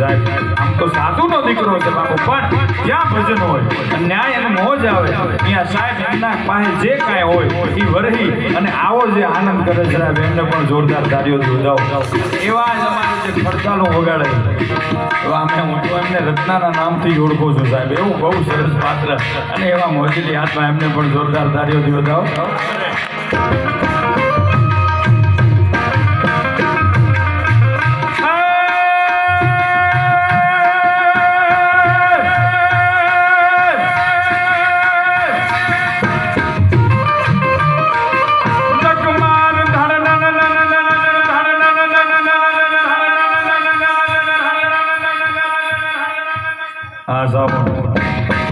સાહેબ. આમ તો સાધુનો દીકરો છે બાપુ, પણ જ્યાં ભજન હોય ન્યાય અને મોજ આવે. ત્યાં સાહેબ એમના પાસે જે કાંઈ હોય, એ વરહી અને આવો જે આનંદ કરે છે એમને પણ જોરદાર તાળીઓથી વધાવો એવા જ અમારે વગાડે એવા અમે હું રત્નાના નામથી ઓળખું છું સાહેબ. એવું બહુ સરસ પાત્ર અને એવા મોજીલી હાથમાં એમને પણ જોરદાર તારીઓ વધાવો as almas.